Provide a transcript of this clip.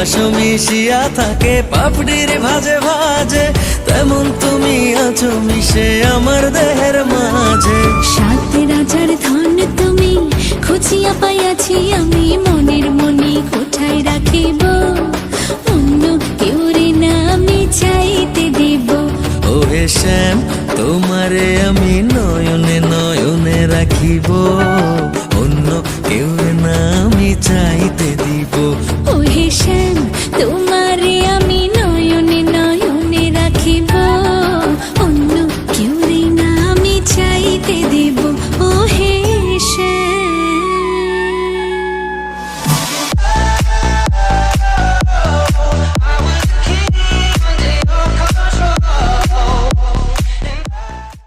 সুবাস মিশিয়া থাকে পাপড়ির ভাজে ভাজে। তেমন তুমি আছো মিশে আমার দেহের মাঝে। সাত রাজার ধন তুমি খুঁজিয়া পাইয়াছি আমি মনের মনে কোঠায় রাখিব? অন্য কেউ রে না আমি চাইতে দেব। ও হে শ্যাম তোমারে আমি নয়নে নয়নে রাখিব। অন্য কেউ না আমি চাইতে